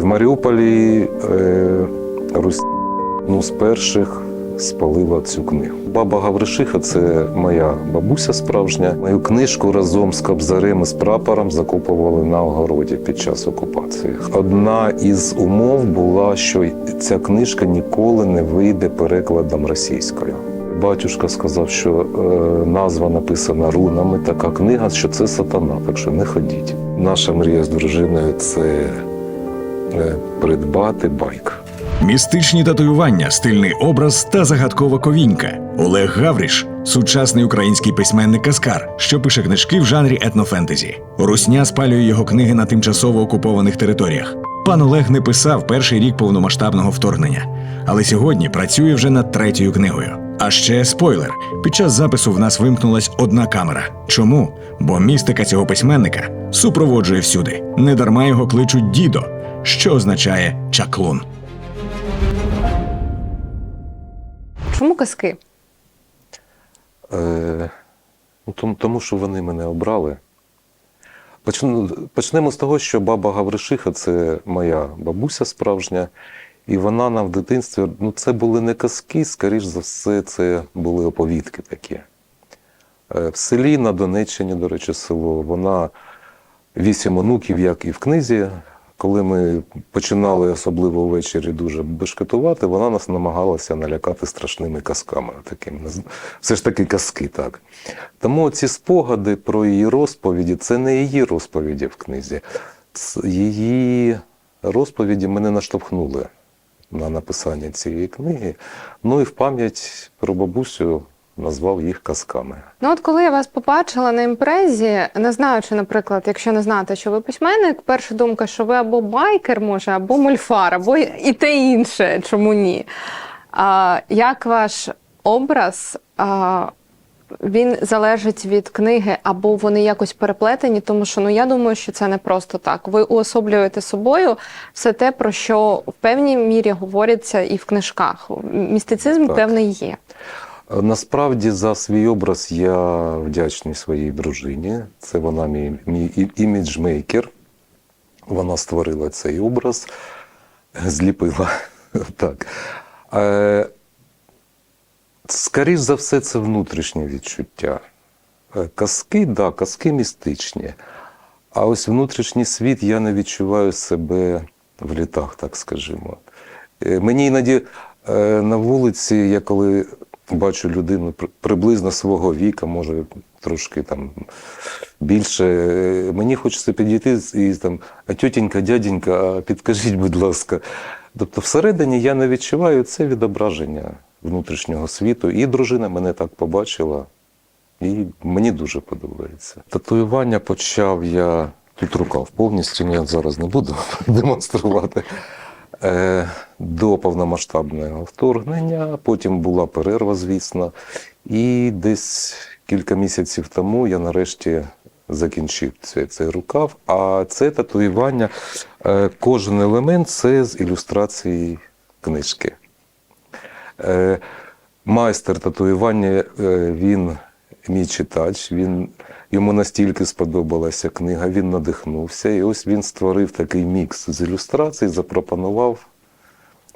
В Маріуполі е, Русь ну, з перших спалила цю книгу. Баба Гавришиха це моя бабуся справжня. Мою книжку разом з кобзарем і з прапором закопували на огороді під час окупації. Одна із умов була, що ця книжка ніколи не вийде перекладом російською. Батюшка сказав, що е, назва написана рунами, така книга, що це сатана, так що не ходіть. Наша мрія з дружиною це придбати байк. Містичні татуювання, стильний образ та загадкова ковінька. Олег Гавріш сучасний український письменник Каскар, що пише книжки в жанрі етнофентезі. Русня спалює його книги на тимчасово окупованих територіях. Пан Олег не писав перший рік повномасштабного вторгнення, але сьогодні працює вже над третьою книгою. А ще спойлер: під час запису в нас вимкнулась одна камера. Чому? Бо містика цього письменника супроводжує всюди. Недарма його кличуть дідо, що означає чаклун. Чому казки? Е, ну, тому, тому що вони мене обрали. Почнемо з того, що баба Гавришиха це моя бабуся справжня, і вона нам в дитинстві, ну це були не казки, скоріш за все, це були оповідки такі. Е, в селі на Донеччині, до речі, село, вона вісім онуків, як і в книзі. Коли ми починали, особливо ввечері, дуже бешкетувати, вона нас намагалася налякати страшними казками. Такими. Все ж таки казки, так. Тому ці спогади про її розповіді це не її розповіді в книзі. Її розповіді мене наштовхнули на написання цієї книги. Ну і в пам'ять про бабусю назвав їх казками. Ну от коли я вас побачила на імпрезі, не знаючи, наприклад, якщо не знати, що ви письменник, перша думка, що ви або байкер, може, або мульфар, або і те інше, чому ні? А, як ваш образ? А, він залежить від книги, або вони якось переплетені, тому що ну я думаю, що це не просто так. Ви уособлюєте собою все те, про що в певній мірі говориться і в книжках. Містицизм Так. певний є. Насправді за свій образ я вдячний своїй дружині. Це вона мій, мій іміджмейкер. Вона створила цей образ, зліпила. так. Е, скоріш за все, це внутрішнє відчуття. Е, Казки, так, да, казки містичні. А ось внутрішній світ я не відчуваю себе в літах, так скажімо. Е, Мені іноді на вулиці, я коли бачу людину приблизно свого віка, може трошки там більше, е, мені хочеться підійти і там, а тютенька, дяденька, підкажіть, будь ласка. Тобто всередині я не відчуваю це відображення внутрішнього світу. І дружина мене так побачила. І мені дуже подобається. Татуювання почав я тут рукав повністю, я зараз не буду демонструвати. Е, до повномасштабного вторгнення, потім була перерва, звісно. І десь кілька місяців тому я нарешті закінчив цей, цей рукав. А це татуювання, е, кожен елемент це з ілюстрації книжки. Е, майстер татуювання, він мій читач, він, йому настільки сподобалася книга, він надихнувся, і ось він створив такий мікс з ілюстрацій, запропонував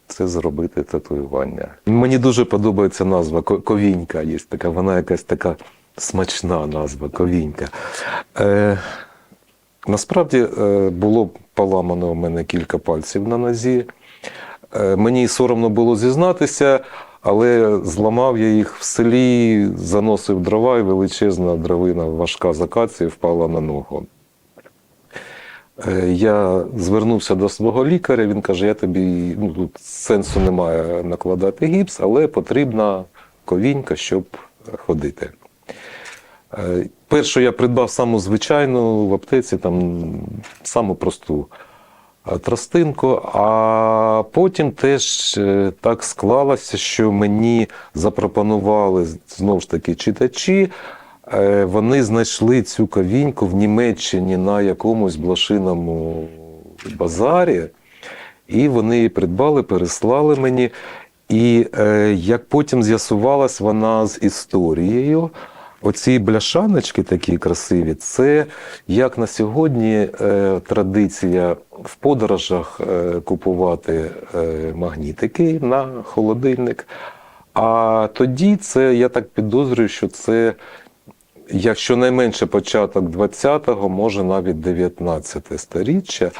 це зробити татуювання. Мені дуже подобається назва Ковінька. Є така, вона якась така смачна назва Ковінька. Е, насправді е, було поламано у мене кілька пальців на нозі. Е, Мені соромно було зізнатися, але зламав я їх в селі, заносив дрова, і величезна дровина важка з акації впала на ногу. Е, Я звернувся до свого лікаря, він каже: я тобі ну, тут сенсу немає накладати гіпс, але потрібна ковінька, щоб ходити. Е, Першу я придбав саму звичайну в аптеці, там саму просту тростинку, а потім теж е, так склалося, що мені запропонували знову ж таки читачі. е, Вони знайшли цю кавіньку в Німеччині на якомусь блошиному базарі, і вони її придбали, переслали мені. І е, як потім з'ясувалось, вона з історією. Оці бляшаночки такі красиві, це як на сьогодні е, традиція в подорожах е, купувати е, магнітики на холодильник. А тоді це, я так підозрюю, що це, якщо найменше початок 20-го, може навіть 19 сторіччя.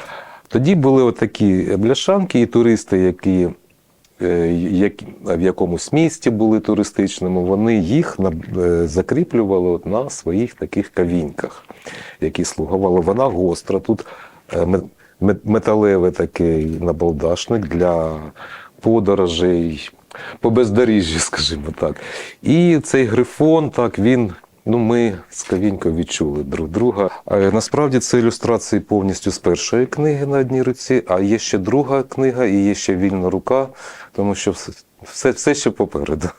Тоді були отакі бляшанки, і туристи, які як- в якомусь місті були туристичному, вони їх е, закріплювали от на своїх таких кавіньках, які слугували. Вона гостра. Тут е, ме- ме- металевий такий набалдашник для подорожей по бездоріжжі, скажімо так. І цей грифон, так, він. Ну, ми з Кавінько відчули друг друга. Е, Насправді це ілюстрації повністю з першої книги на одній руці, а є ще друга книга і є ще вільна рука, тому що все, все, все ще попереду.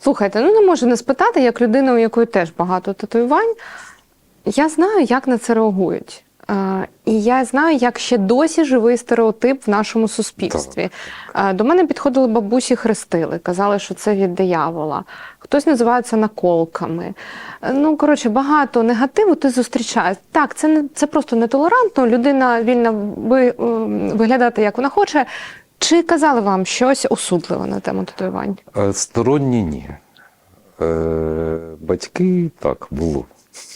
Слухайте, ну не можу не спитати, як людина, у якої теж багато татуювань. Я знаю, як на це реагують. І я знаю, як ще досі живий стереотип в нашому суспільстві. Е, до мене підходили бабусі хрестили, казали, що це від диявола. Хтось називає це наколками. Ну, коротше, багато негативу ти зустрічаєш. Так, це не це просто нетолерантно. Людина вільна ви, е, виглядати, як вона хоче. Чи казали вам щось осудливе на тему татуювань? Е, Сторонні ні. Е, Батьки так було.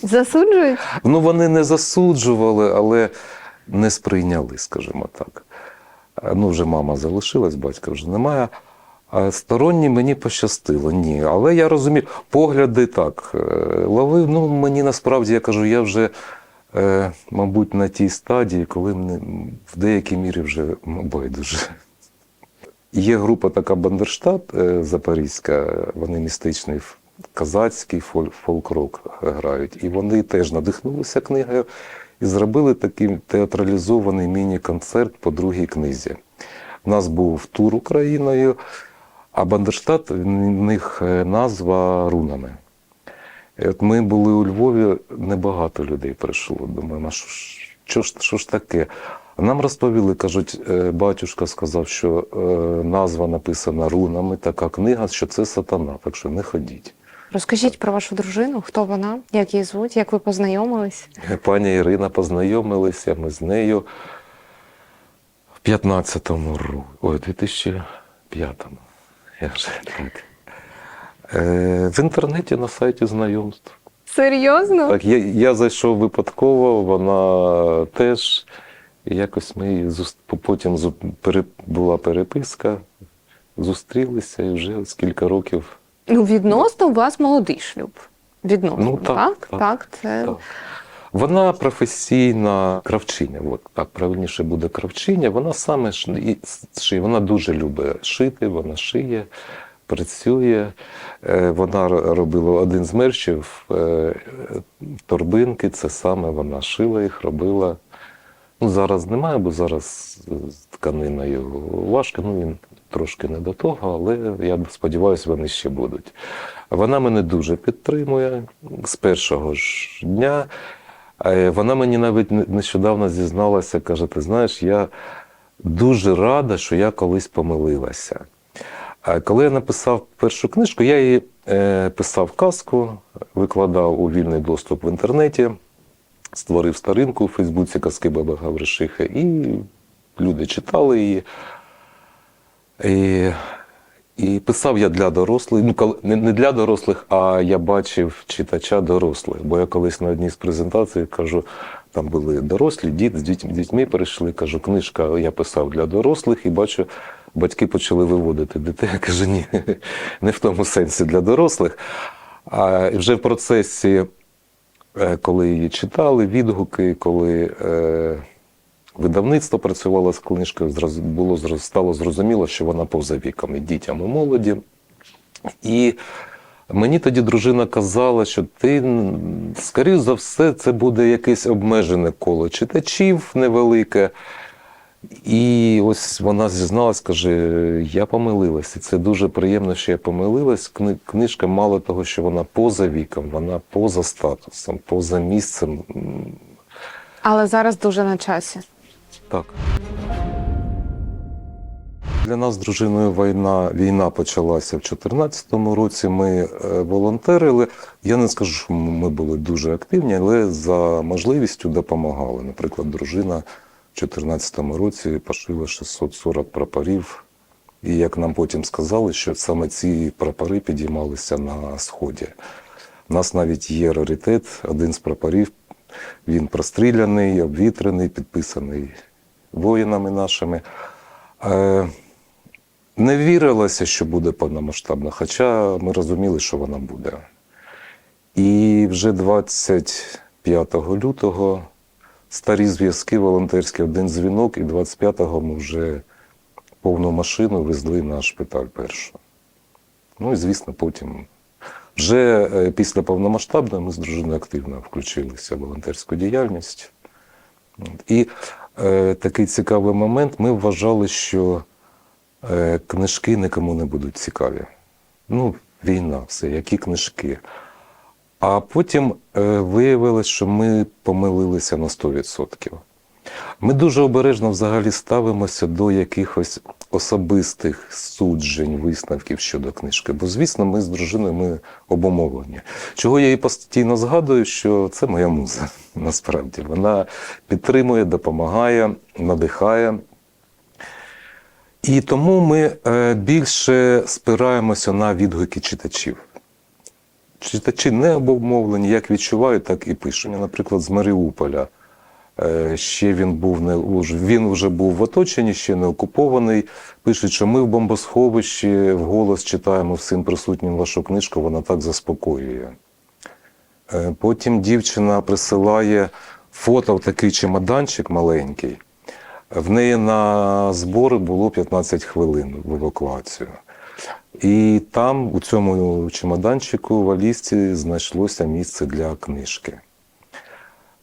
Засуджують? Ну, вони не засуджували, але не сприйняли, скажімо так. Е, Ну, вже мама залишилась, батька вже немає. А сторонні мені пощастило, ні. Але я розумію, погляди так е, ловив. Ну, мені насправді я кажу, я вже, е, мабуть, на тій стадії, коли мені в деякій мірі вже байдуже. Є група така Бандерштат е, Запорізька, вони містичний казацький фолк-рок грають. І вони теж надихнулися книгою і зробили такий театралізований міні-концерт по другій книзі. У нас був тур Україною, а Бандерштат в них е, назва рунами. От ми були у Львові, небагато людей прийшло. Думаємо, що ж, що ж, що ж таке? Нам розповіли, кажуть, е, батюшка сказав, що е, назва написана рунами, така книга, що це сатана, так що не ходіть. Розкажіть про вашу дружину, хто вона, як її звуть, як ви познайомились? Пані Ірина познайомилися ми з нею в 15-му році, ой, 2005-му. Я вже так. Е, в інтернеті на сайті знайомств. Серйозно? Так, я, я зайшов випадково, вона теж. І якось ми потім зу- пере- була переписка, зустрілися і вже з кілька років. Ну, відносно у вас молодий шлюб. Відносно, Ну, так? так, Так, так, це Так. Вона професійна кравчиня, от так правильніше буде кравчиня. Вона саме шиє, вона дуже любить шити, вона шиє, працює. Е, Вона робила один з мерчів е, торбинки, це саме вона шила їх, робила. Ну, зараз немає, бо зараз з тканиною важко. Ну, він трошки не до того, але я сподіваюся, вони ще будуть. Вона мене дуже підтримує з першого ж дня. Е, Вона мені навіть нещодавно зізналася, каже: ти знаєш, я дуже рада, що я колись помилилася. Коли я написав першу книжку, я її е, писав казку, викладав у вільний доступ в інтернеті, створив сторінку у Фейсбуці казки Баби Гавришихи, і люди читали її. І, і писав я для дорослих, ну не, для дорослих, а я бачив читача дорослих. Бо я колись на одній з презентацій кажу, там були дорослі, діти з дітьми, дітьми перейшли. Кажу, книжка я писав для дорослих і бачу, батьки почали виводити дітей. Я кажу, ні, не в тому сенсі для дорослих. А вже в процесі, е, коли її читали, відгуки, коли. Е, Видавництво працювало з книжкою, було стало зрозуміло, що вона поза віком і дітям і молоді. І мені тоді дружина казала, що ти, скоріш за все, це буде якесь обмежене коло читачів невелике. І ось вона зізналась, каже: я помилилась. І це дуже приємно, що я помилилась. Книжка, мало того, що вона поза віком, вона поза статусом, поза місцем. Але зараз дуже на часі. Так. Для нас з дружиною війна, війна почалася в 2014 році. Ми е, волонтерили. Я не скажу, що ми були дуже активні, але за можливістю допомагали. Наприклад, дружина в 2014 році пошила 640 прапорів. І як нам потім сказали, що саме ці прапори підіймалися на сході. У нас навіть є раритет, один з прапорів. Він простріляний, обвітрений, підписаний воїнами нашими. Е, не вірилося, що буде повномасштабна, хоча ми розуміли, що вона буде. І вже 25 лютого старі зв'язки волонтерські, один дзвінок, і 25-го ми вже повну машину везли на шпиталь першу. Ну і звісно, потім. Вже е, після повномасштабної ми з дружиною активно включилися в волонтерську діяльність. І такий цікавий момент. Ми вважали, що е, книжки нікому не будуть цікаві. Ну, війна, все, які книжки. А потім е, виявилось, що ми помилилися на 100%. Ми дуже обережно взагалі ставимося до якихось особистих суджень, висновків щодо книжки. Бо, звісно, ми з дружиною ми обумовлені. Чого я їй постійно згадую, що це моя муза. Насправді вона підтримує, допомагає, надихає. І тому ми е, більше спираємося на відгуки читачів. Читачі не обумовлені, як відчувають, так і пишуть. Наприклад, з Маріуполя. Е, Ще він був не він вже був в оточенні, ще не окупований. Пишуть, що ми в бомбосховищі вголос читаємо всім присутнім вашу книжку, вона так заспокоює. Е, Потім дівчина присилає фото в такий чемоданчик маленький. В неї на збори було 15 хвилин в евакуацію. І там, у цьому чемоданчику, в валізці, знайшлося місце для книжки.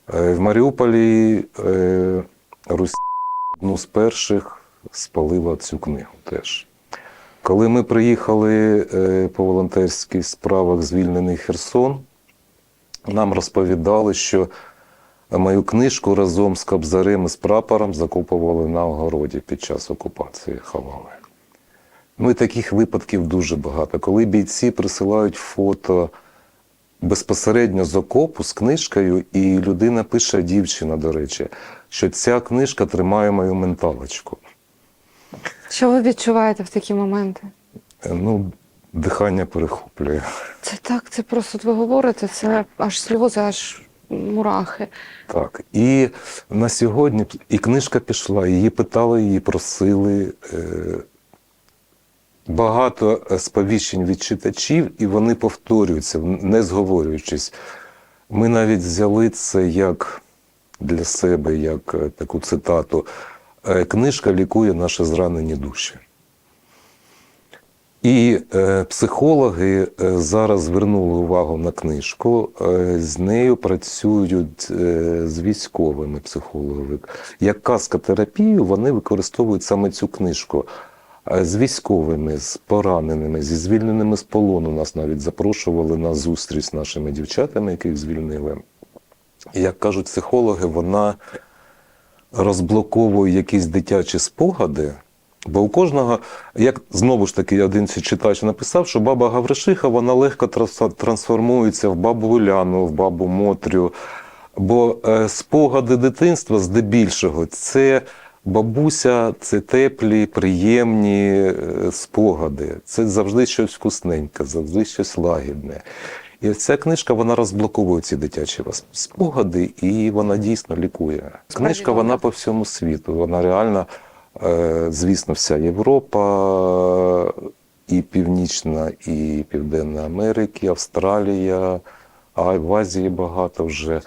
Е, В Маріуполі е, Русь одну з перших спалила цю книгу теж. Коли ми приїхали е, по волонтерських справах звільнений Херсон, нам розповідали, що мою книжку разом з кобзарем і з прапором закопували на огороді під час окупації, ховали. Ну і таких випадків дуже багато. Коли бійці присилають фото безпосередньо з окопу з книжкою, і людина пише, дівчина, до речі, що ця книжка тримає мою менталочку. Що ви відчуваєте в такі моменти? Е, Ну, дихання перехоплює. Це так, це просто ви говорите, це аж сльози, аж мурахи. Так. І на сьогодні і книжка пішла, її питали, її просили. Е, Багато е, сповіщень від читачів, і вони повторюються, не зговорюючись. Ми навіть взяли це як для себе, як е, таку цитату. Е, Книжка лікує наші зранені душі. І е, психологи зараз звернули увагу на книжку. З нею працюють е, з військовими психологами. Як каскотерапію вони використовують саме цю книжку. Е, З військовими, з пораненими, зі звільненими з полону нас навіть запрошували на зустріч з нашими дівчатами, яких звільнили. І, як кажуть психологи, вона розблоковує якісь дитячі спогади. Бо у кожного, як знову ж таки один читач написав, що баба Гавришиха вона легко трансформується в бабу Уляну, в бабу Мотрю. Бо е, спогади дитинства здебільшого це бабуся, це теплі, приємні е, спогади. Це завжди щось вкусненьке, завжди щось лагідне. І ця книжка вона розблоковує ці дитячі спогади, і вона дійсно лікує. Книжка вона по всьому світу. Вона реально, е, звісно, вся Європа, і Північна, і Південна Америка, Австралія, а в Азії багато вже.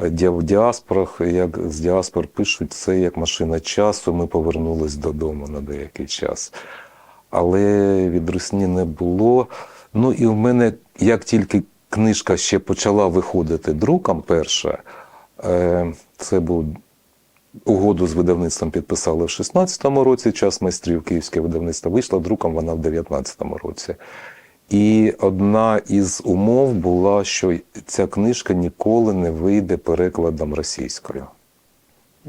В діаспорах, як з діаспор пишуть, це як машина часу. Ми повернулись додому на деякий час. Але від русні не було. Ну і в мене, як тільки книжка ще почала виходити друком, перша, е, це був угоду з видавництвом підписали в 16-му році, час майстрів київське видавництво вийшла друком вона в 19-му році. І одна із умов була, що ця книжка ніколи не вийде перекладом російською.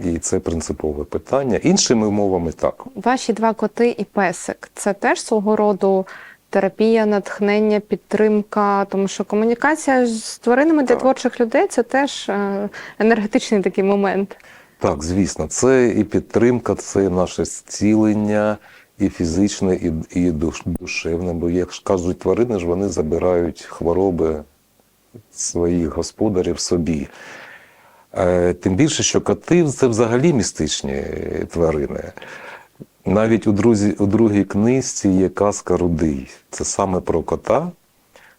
І це принципове питання. Іншими мовами так. Ваші два коти і песик це теж свого роду терапія, натхнення, підтримка, тому що комунікація з тваринами для Так. творчих людей це теж е, енергетичний такий момент. Так, звісно, це і підтримка, це наше зцілення, і фізичне, і, і душ- душевне. Бо, як кажуть тварини, ж вони забирають хвороби своїх господарів собі. Е, Тим більше, що коти це взагалі містичні тварини. Навіть у, друзі, у другій книжці є казка Рудий. Це саме про кота.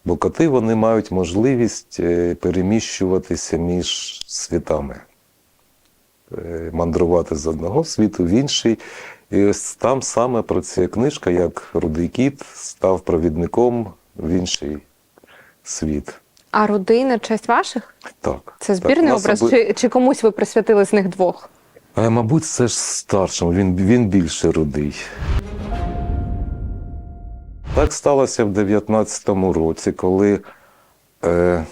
Бо коти вони мають можливість е, переміщуватися між світами е, мандрувати з одного світу в інший. І ось там саме про ця книжка, як Рудий Кіт став провідником в інший світ. А рудий на честь ваших? Так. Це збірний нас образ, оби- чи, чи комусь ви присвятили з них двох? А, мабуть, це ж старшим, він, він більше рудий. Так сталося в 19-му році, коли е,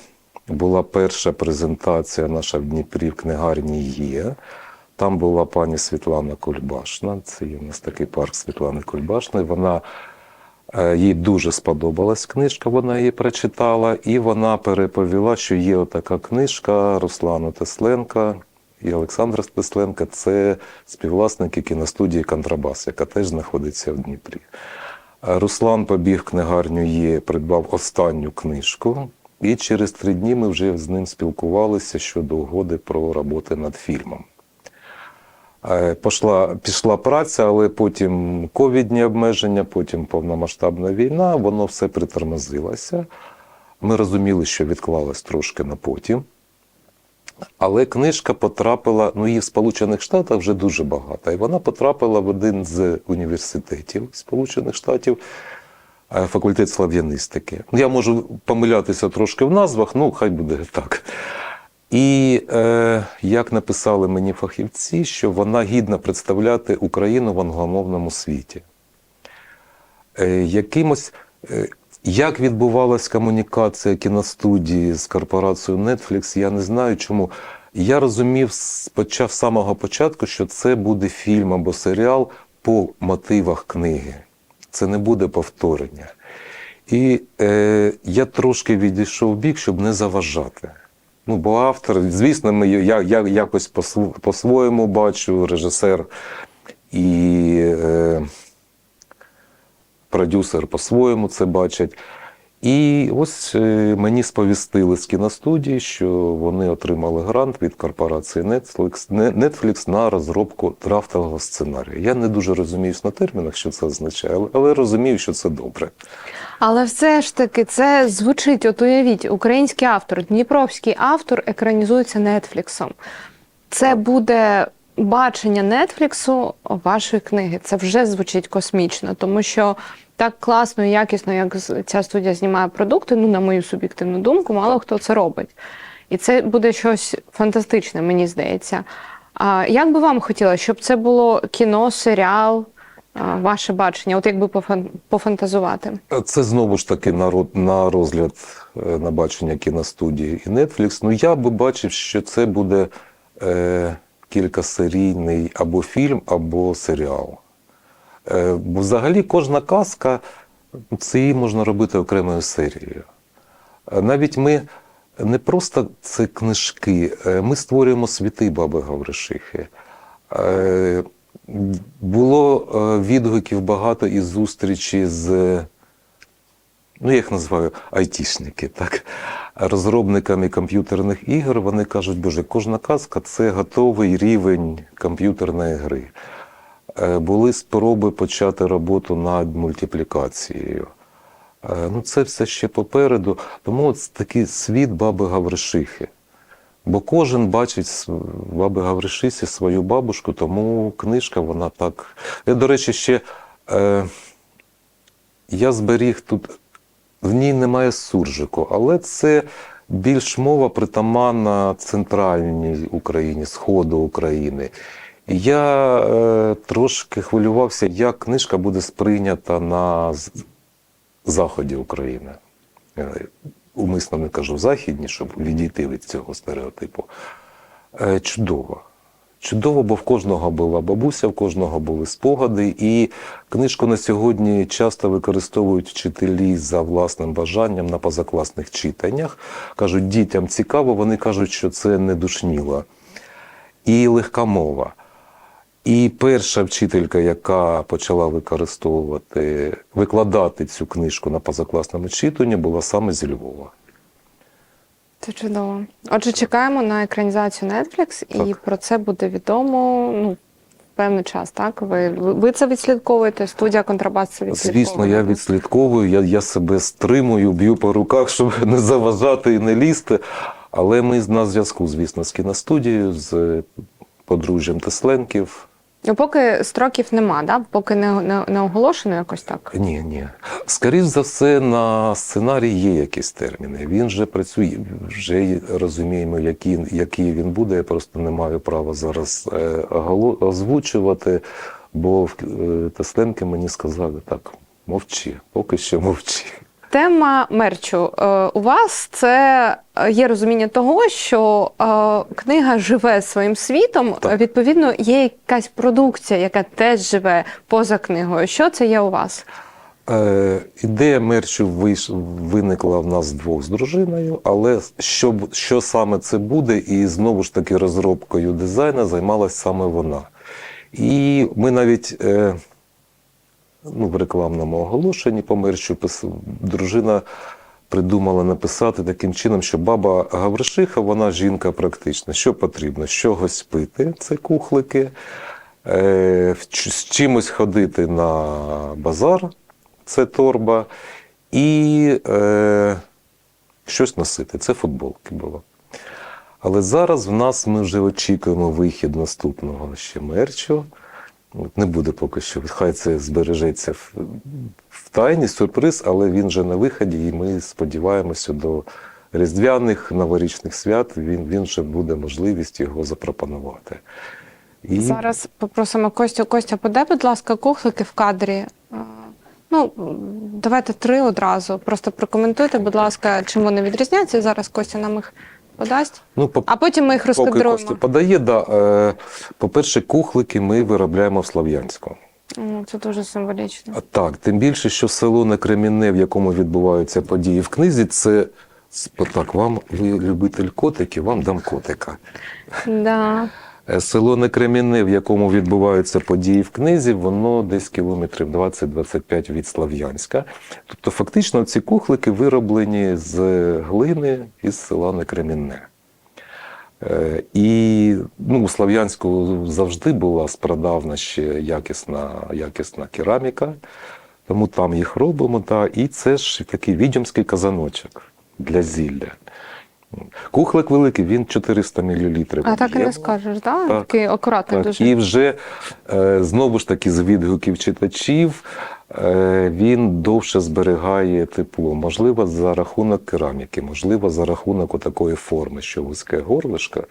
була перша презентація наша в Дніпрі в книгарні є. Там була пані Світлана Кульбашна. Це є у нас такий парк Світлани Кульбашної. Вона е, їй дуже сподобалась книжка, вона її прочитала, і вона переповіла, що є отака книжка Руслана Тесленка і Олександра Тесленка. Це співвласники кіностудії Контрабас, яка теж знаходиться в Дніпрі. Руслан побіг книгарню є, придбав останню книжку, і через три дні ми вже з ним спілкувалися щодо угоди про роботи над фільмом. Е, Пішла, пішла праця, але потім ковідні обмеження, потім повномасштабна війна, воно все притормозилося. Ми розуміли, що відклалось трошки на потім. Але книжка потрапила, ну її в Сполучених Штатах вже дуже багато. І вона потрапила в один з університетів Сполучених Штатів, е, факультет слав'янистики. Ну, Я можу помилятися трошки в назвах, ну хай буде так. І е, як написали мені фахівці, що вона гідна представляти Україну в англомовному світі. Е, якимось, е, як відбувалась комунікація кіностудії з корпорацією Netflix, я не знаю чому. Я розумів з самого початку, що це буде фільм або серіал по мотивах книги. Це не буде повторення. І е, я трошки відійшов в бік, щоб не заважати. Ну, бо автор, звісно, ми, я, я якось по-св- по-своєму бачу, режисер і е, продюсер по-своєму це бачать. І ось е, мені сповістили з кіностудії, що вони отримали грант від корпорації Netflix, Netflix на розробку драфтового сценарію. Я не дуже розуміюсь на термінах, що це означає, але- розумію, що це добре. Але все ж таки це звучить, от уявіть, український автор, дніпровський автор екранізується Нетфліксом. Це буде бачення Нетфліксу вашої книги. Це вже звучить космічно, тому що так класно і якісно, як ця студія знімає продукти, ну, на мою суб'єктивну думку, мало хто це робить. І це буде щось фантастичне, мені здається. А як би вам хотілося, щоб це було кіно, серіал, ваше бачення, от якби пофан- пофантазувати? Це знову ж таки на розгляд е, на бачення кіностудії і Netflix. Ну я би бачив, що це буде е, кількасерійний або фільм, або серіал. Е, взагалі кожна казка це її можна робити окремою серією. Е, Навіть ми не просто це книжки, е, ми створюємо світи баби Гавришихи. Було відгуків багато із зустрічі з, ну я їх називаю айтішники, так? розробниками комп'ютерних ігор. Вони кажуть, боже, кожна казка це готовий рівень комп'ютерної гри. Е, Були спроби почати роботу над мультиплікацією. Е, Ну, це все ще попереду. Тому от такий світ баби Гавришихи. Бо кожен бачить баби Гавришисі свою бабушку, тому книжка вона так. Я, до речі, ще е, я зберіг тут, в ній немає суржику, але це більш мова притаманна центральній Україні, Сходу України. Я е, трошки хвилювався, як книжка буде сприйнята на заході України. Е, Умисно не кажу західні, щоб відійти від цього стереотипу. Е, Чудово. Чудово, бо в кожного була бабуся, в кожного були спогади. І книжку на сьогодні часто використовують вчителі за власним бажанням на позакласних читаннях. Кажуть, дітям цікаво, вони кажуть, що це не душніло. І легка мова. І перша вчителька, яка почала використовувати, викладати цю книжку на позакласному читанні, була саме зі Львова. Це чудово. Отже, чекаємо на екранізацію Netflix, і Так. про це буде відомо ну, певний час, так? Ви, ви ви це відслідковуєте, студія контрабас це відслідковує. Звісно, я відслідковую, я, я себе стримую, б'ю по руках, щоб не заважати і не лізти. Але ми на зв'язку, звісно, з кіностудією, з подружжям Тесленків. Ну, поки строків нема, да? поки не, не, не оголошено якось так. Ні, ні. Скоріше за все, на сценарій є якісь терміни. Він вже працює, вже розуміємо, який, який він буде. Я просто не маю права зараз е, озвучувати, бо в- е, Тесленки мені сказали так: мовчи, поки що мовчи. Тема мерчу. Е, у вас це е, є розуміння того, що е, книга живе своїм світом. Так. Відповідно, є якась продукція, яка теж живе поза книгою. Що це є у вас? Е, ідея мерчу виникла в нас двох з дружиною, але що, що саме це буде, і знову ж таки розробкою дизайну займалась саме вона. І ми навіть е, ну, в рекламному оголошенні по мерчу дружина придумала написати таким чином, що баба Гавришиха, вона жінка практична. Що потрібно? З чогось пити, це кухлики, е, з чимось ходити на базар, це торба, і е, щось носити. Це футболки було. Але зараз в нас ми вже очікуємо вихід наступного ще мерчу. От Не буде поки що. Хай це збережеться в, в тайні, сюрприз, але він вже на виході, і ми сподіваємося до різдвяних новорічних свят він, він вже буде можливість його запропонувати. І Зараз попросимо Костю. Костя, подай, будь ласка, кухлики в кадрі. Е, Ну, давайте три одразу. Просто прокоментуйте, будь ласка, чим вони відрізняються. Зараз Костя нам їх подасть. ну, по, А потім ми їх розкадруємо. Подає, да, е, по-перше, кухлики ми виробляємо в Слов'янську. Це дуже символічно. А Так, тим більше, що село Некремінне, в якому відбуваються події в книзі, це так, вам ви любитель котиків, вам дам котика. Да. Е, Село Некремінне, в якому відбуваються події в книзі, воно десь кілометрів 20-25 від Слов'янська. Тобто, фактично, ці кухлики вироблені з глини із села Некремінне. Е, І ну, у Слов'янську завжди була спрадавна ще якісна, якісна кераміка, тому там їх робимо. Та, і це ж такий відьомський казаночок для зілля. Кухлик великий, він 400 мл. А так і не скажеш, да? Так. Такий акуратний Так, дуже. і вже е, знову ж таки з відгуків читачів е, він довше зберігає тепло. Можливо, за рахунок кераміки, можливо, за рахунок такої форми, що вузьке горлишко,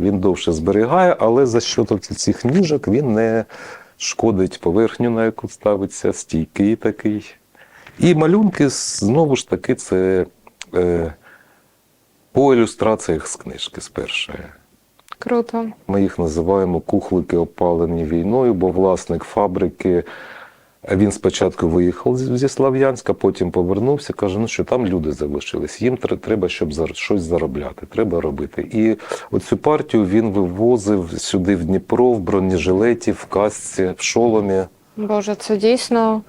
він довше зберігає, але за що цих ніжок він не шкодить поверхню, на яку ставиться, стійкий такий. І малюнки знову ж таки це е, по ілюстраціях з книжки з першої. Круто. Ми їх називаємо кухлики опалені війною, бо власник фабрики він спочатку виїхав зі Слов'янська, потім повернувся, каже, ну що там люди залишились. Їм треба, щоб щось заробляти, треба робити. І оцю партію він вивозив сюди в Дніпро, в бронежилеті, в касці, в шоломі. Боже, це дійсно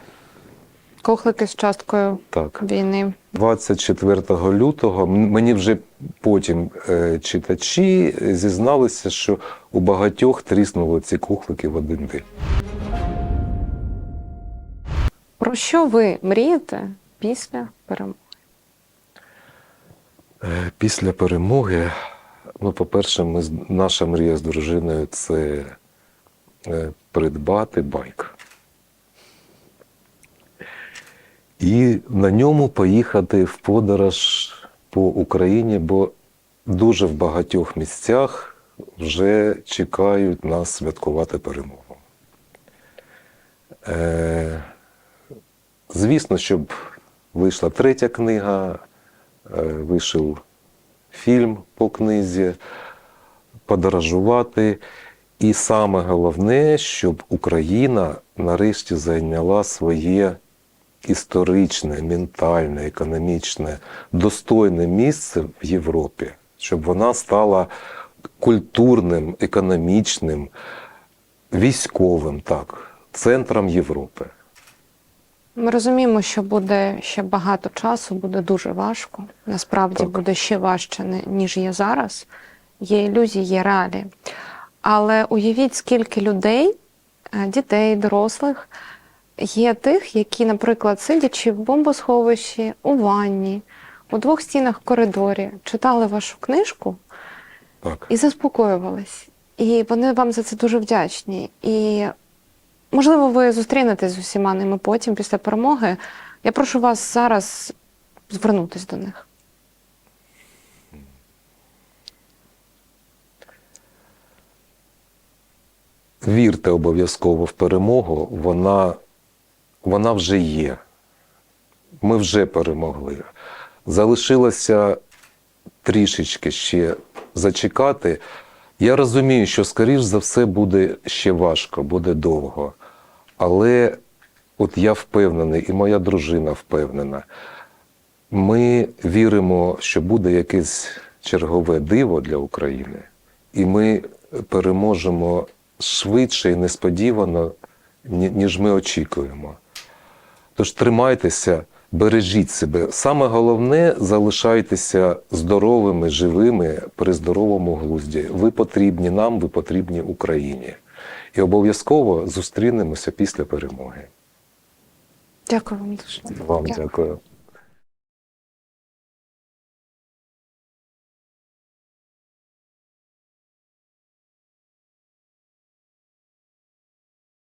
кухлики з часткою Так. війни. 24 лютого мені вже потім е, читачі зізналися, що у багатьох тріснули ці кухлики в один день. Про що ви мрієте після перемоги? Е, Після перемоги, ну, по-перше, ми, наша мрія з дружиною це е, придбати байк. І на ньому поїхати в подорож по Україні, бо дуже в багатьох місцях вже чекають нас святкувати перемогу. Е, звісно, щоб вийшла третя книга, е, вийшов фільм по книзі, подорожувати. І саме головне, щоб Україна нарешті зайняла своє історичне, ментальне, економічне, достойне місце в Європі, щоб вона стала культурним, економічним, військовим, так, центром Європи. Ми розуміємо, що буде ще багато часу, буде дуже важко. Насправді Так. буде ще важче, ніж є зараз. Є ілюзії, є реалії. Але уявіть, скільки людей, е, дітей, дорослих, є тих, які, наприклад, сидячи в бомбосховищі, у ванні, у двох стінах коридорі, читали вашу книжку Так. і заспокоювались. І вони вам за це дуже вдячні. І можливо, ви зустрінетесь з усіма ними потім, після перемоги. Я прошу вас зараз звернутися до них. Вірте обов'язково в перемогу, вона, вона вже є. Ми вже перемогли. Залишилося трішечки ще зачекати. Я розумію, що, скоріш за все, буде ще важко, буде довго. Але от я впевнений, і моя дружина впевнена. Ми віримо, що буде якесь чергове диво для України, і ми переможемо швидше і несподівано, ніж ми очікуємо. Тож тримайтеся, бережіть себе. Саме головне залишайтеся здоровими, живими при здоровому глузді. Ви потрібні нам, ви потрібні Україні. І обов'язково зустрінемося після перемоги. Дякую вам дуже. Вам дякую.